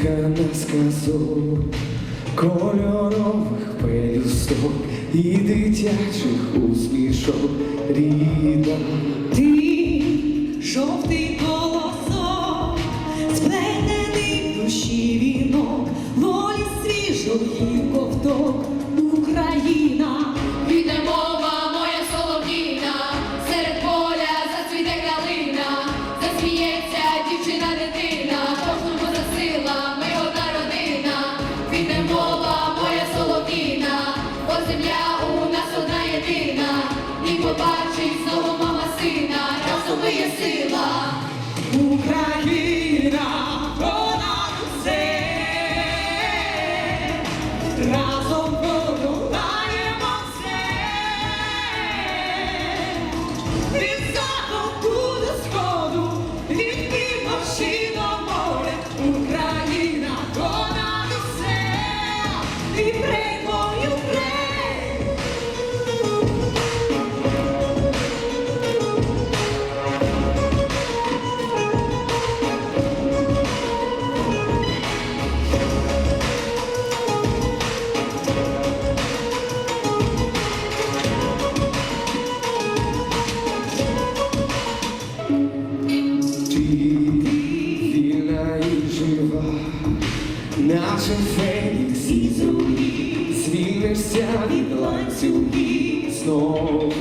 Квітка на сказу кольорових пелюсток і дитячих усмішок рідна. Ти жовтий. like He наче фенікс і зруї, звільнився від ланцюгів знову.